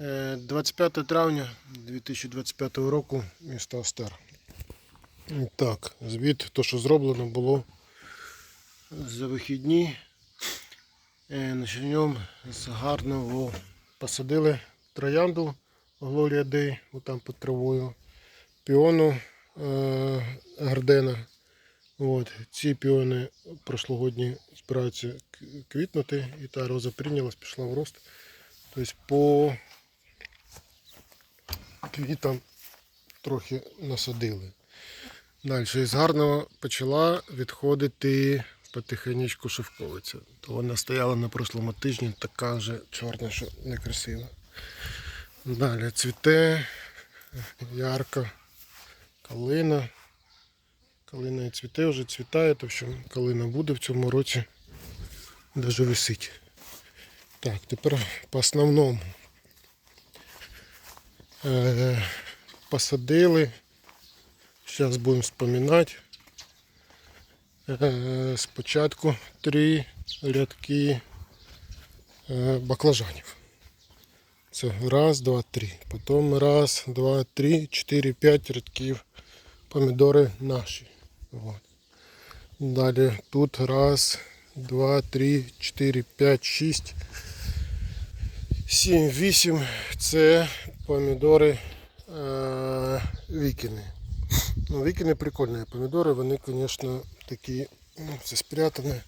Е, 25 травня 2025 року місто Остер. Так, звіт, то, що зроблено було за вихідні. Е, з гарного посадили троянду Глорія Дей, там під травою, піону е, Гардена. От, ці піони прошлогодні збираються квітнути, і та роза прийнялась, пішла в рост. Тобто по квітам трохи насадили. Далі із гарного почала відходити потихеньку шовковиця. То вона стояла на прошлому тижні, така вже чорна, що некрасива. Далі цвіте, ярко, калина. Калина і цвіте вже цвітає, то що калина буде в цьому році даже висить. Так, тепер по основному. Е, посадили. Зараз будемо вспоминати. Е, спочатку три рядки е, баклажанів. Це раз, два, три. Потім раз, два, три, чотири, п'ять рядків помідори наші. От. Далі тут раз, два, три, чотири, п'ять, шість, сім, вісім. Це помідори е- вікіни. Ну, вікіни прикольні. Помідори, вони, звісно, такі, ну, все спрятане.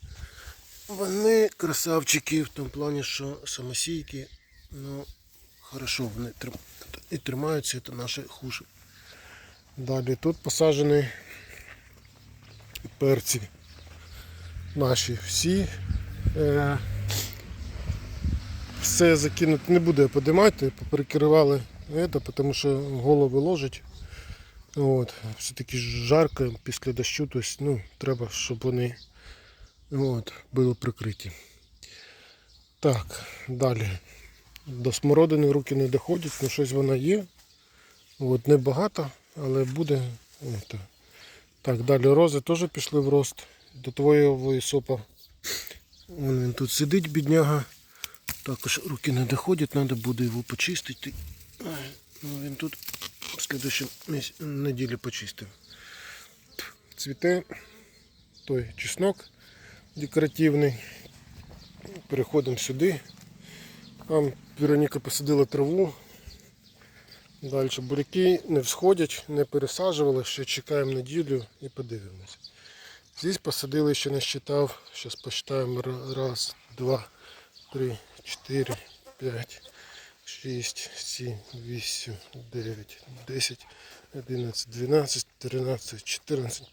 Вони красавчики в тому плані, що самосійки, ну, хорошо, вони і тримаються, це наші хуже. Далі тут посаджені перці наші всі. Е, все закинути не буду я подимати, поперекривали тому що голови ложать. От, все-таки жарко після дощу, тобто, ну, треба, щоб вони от, були прикриті. Так, далі. До смородини руки не доходять, ну щось вона є. От, небагато, але буде. От. Так, далі рози теж пішли в рост. До твоєї сопа. Вон він тут сидить, бідняга. Також руки не доходять, треба буде його почистити. Ну, він тут в слідчій неділі почистив. Цвіте той чеснок декоративний. Переходимо сюди. Там Вероніка посадила траву. Далі буряки не всходять, не пересаджували, ще чекаємо неділю і подивимось. Здесь посадили, ще не считав. Зараз посчитаємо раз, два, три, чотири, п'ять, шість, сім, вісім, дев'ять, десять, одинадцять, дванадцять, тринадцять, чотирнадцять,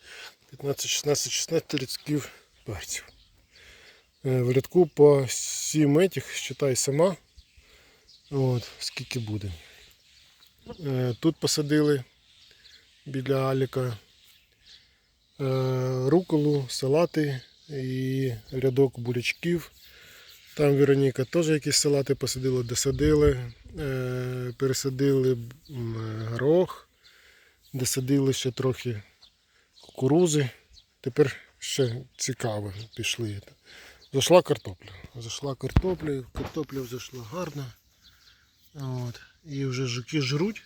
п'ятнадцять, шістнадцять, шістнадцять рядків перців. В рядку по сім этих, считай сама. От, скільки буде. Е, Тут посадили біля Аліка е, руколу, салати і рядок бурячків. Там Вероніка теж якісь салати посадила, досадили, е, пересадили горох, досадили ще трохи кукурузи. Тепер ще цікаво пішли. Зайшла картопля. Зайшла картопля, картопля зайшла гарно. От. І вже жуки жруть.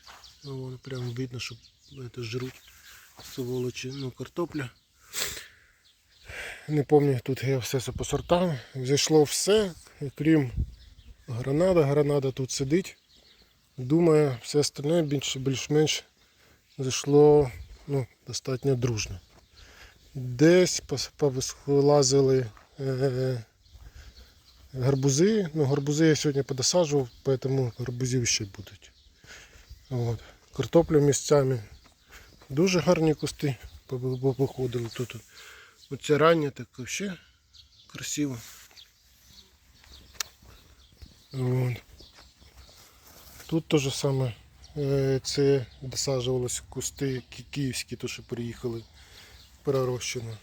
Прямо видно, що це жруть сволочі. Ну, картопля. Не пам'ятаю, тут я все це по сортам. Все, крім гранада. Гранада тут сидить. Думаю, все остальне більш- більш-менш зайшло ну, достатньо дружно. Десь повилазили е, гарбузи. Ну, гарбузи я сьогодні подосаджував, тому гарбузів ще будуть. От. Картопля місцями. Дуже гарні кусти пови- повиходили тут. Оце рання так взагалі красиво. От. Тут те ж саме. е, Це досаджувалися кусти ки- київські, то що приїхали перерощено.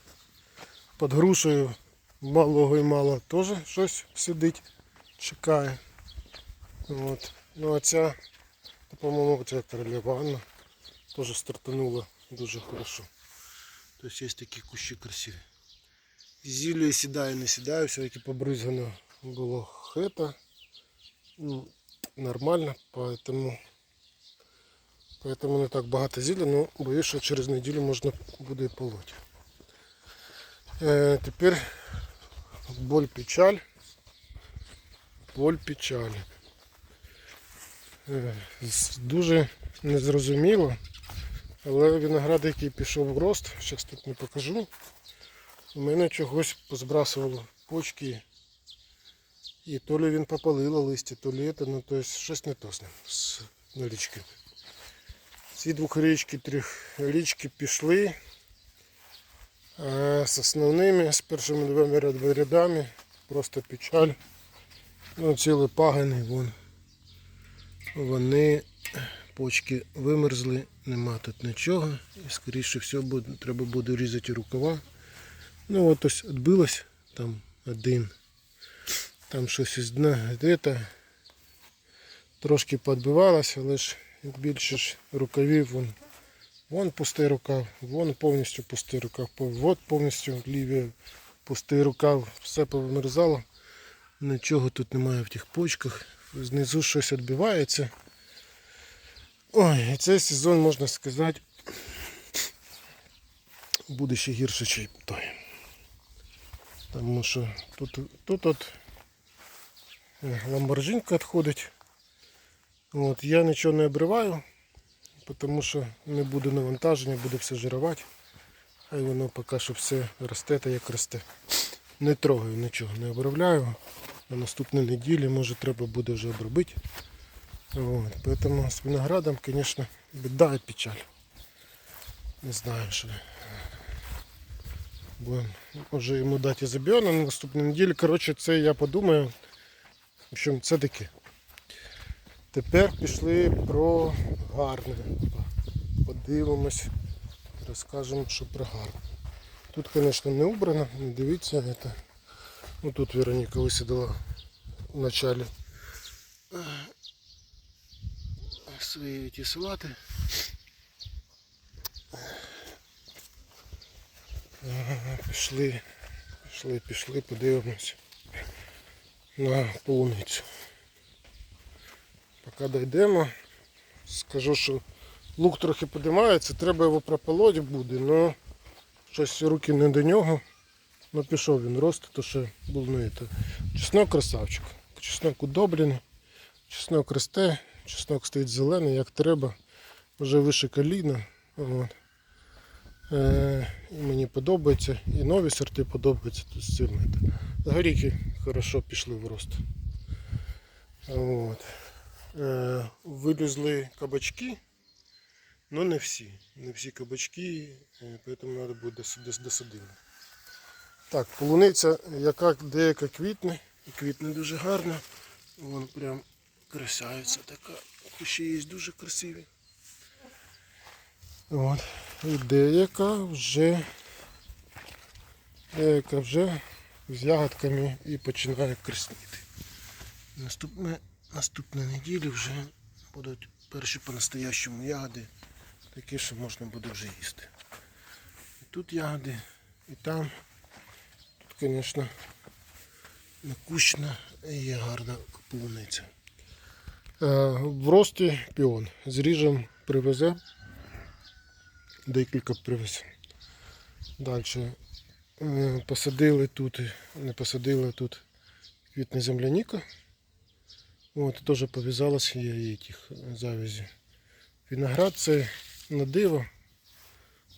Під грушею малого і мало теж щось сидить, чекає. От. Ну а ця, по-моєму, ця королева Анна теж стартанула дуже хорошо. Тобто є такі кущі красиві. Зілля сідає, не сідає, все-таки побризгано було хета. Ну, нормально, поэтому, поэтому не так багато зілля, ну боюсь, що через неділю можна буде і полоть. Е, тепер боль печаль. Боль печаль. Е, дуже незрозуміло, але виноград, який пішов в рост, зараз тут не покажу. У мене чогось позбрасувало почки. І то ли він попалило листя, то ли це, ну то есть щось не то з ним, з річки. Ці двохрічки, трьохрічки пішли. А з основними, з першими двома рядами, просто печаль. Ну, цілі пагани, вон. Вони почки вимерзли, нема тут нічого. І скоріше всього буде, треба буде різати рукава. Ну от ось відбилось там один. Там щось із дна де-то трошки підбивалося, але ж більше ж рукавів вон, вон пустий рукав, вон повністю пустий рукав, пов- от повністю лівий пустий рукав, все повимерзало. Нічого тут немає в тих почках. Знизу щось відбивається. Ой, і цей сезон, можна сказати, буде ще гірше, ніж той. Тому що тут, тут от е, ламборджинка відходить. От, я нічого не обриваю, тому що не буде навантаження, буде все жирувати. Хай воно поки що все росте та як росте. Не трогаю нічого, не обробляю. На наступній неділі може треба буде вже обробити. От, поэтому з виноградом, звісно, біда і печаль. Не знаю, що. Будемо може йому дати забіона на наступній неділі. Коротше, це я подумаю. В общем, це таке. Тепер пішли про гарне. Подивимось, розкажемо, що про гарне. Тут, звісно, не убрано, не дивіться. Это. Ну, тут Вероніка висадила в началі свої ті салати. Пішли, пішли, пішли, подивимось на полуницю. Поки дійдемо, скажу, що лук трохи подимається, треба його прополоти буде, але щось руки не до нього. Ну пішов він рост, то що не це. Чеснок красавчик. Чеснок удобрений, чеснок росте, чеснок стоїть зелений, як треба. Вже вище коліна. От. Е, і мені подобається, і нові сорти подобаються тут з цим. це. Горіхи хорошо пішли в рост. От. Е, вилізли кабачки, але не всі. Не всі кабачки, е, тому треба буде дос- досадити. Так, полуниця, яка деяка квітне, і квітне дуже гарно. Вон прям красавиця така. Кущі є дуже красиві. От. І деяка вже деяка вже з ягодками і починає красніти. Наступне, наступна неділя вже будуть перші по-настоящому ягоди, такі, що можна буде вже їсти. І тут ягоди, і там. Тут, звісно, накущена і є гарна полуниця. Е, В рості піон. Зріжем, привезе. Декілька привез. Далі. Е, Посадили тут, не посадили тут квітне земляніка. От, теж пов'язалося є тих завязі. Виноград це на диво.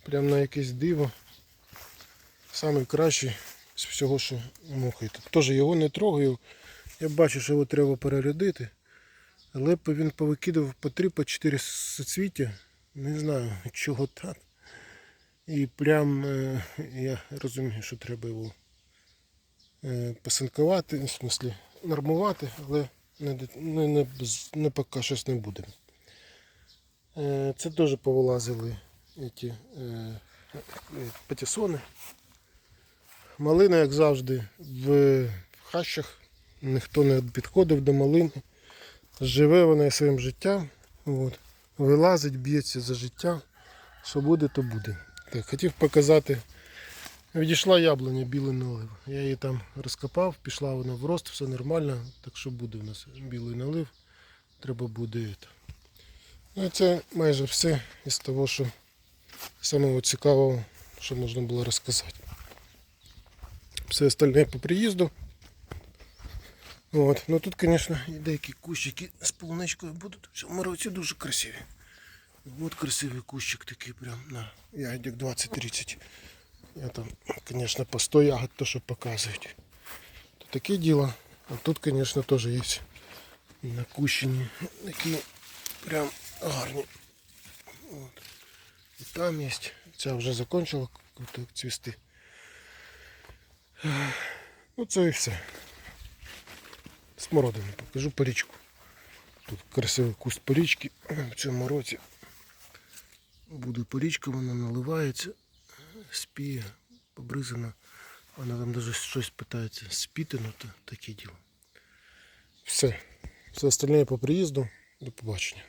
Прям на якесь диво. Самий кращий з всього, що мухає. Теж його не трогаю. Я бачу, що його треба перерядити. Але по- він повикидав по 3-4 соцвіття. Не знаю, чого так. І прям е, я розумію, що треба його е, посинкувати, в смислі нормувати, але не, не, не, не поки щось не буде. Е, це теж повилазили ці патісони. Малина, як завжди, в хащах. Ніхто не підходив до малини. Живе вона своїм життям. От. Вилазить, б'ється за життя. Що буде, то буде. Так, хотів показати. Відійшла яблуня білий налив. Я її там розкопав, пішла вона в рост, все нормально. Так що буде у нас білий налив. треба буде. Ну це майже все із того, що самого цікавого, що можна було розказати. Все остальне по приїзду. От. Ну тут, звісно, і деякі кущики з полуничкою будуть в цьому році дуже красиві. От красивий кущик такий прям на ягодик 20-30. Я там, звісно, по 100 ягод то, що показують. То таке діло. А тут, звісно, теж є накущені такі прям гарні. От. І там є. Ця вже закончила к- цвісти. Ну це і все. Смородину покажу порічку. Тут красивий куст порічки в цьому році. Буде порічка, вона наливається, спіє, побризана. Вона там навіть щось питається спіти, ну таке діло. Все. Все остальне по приїзду. До побачення.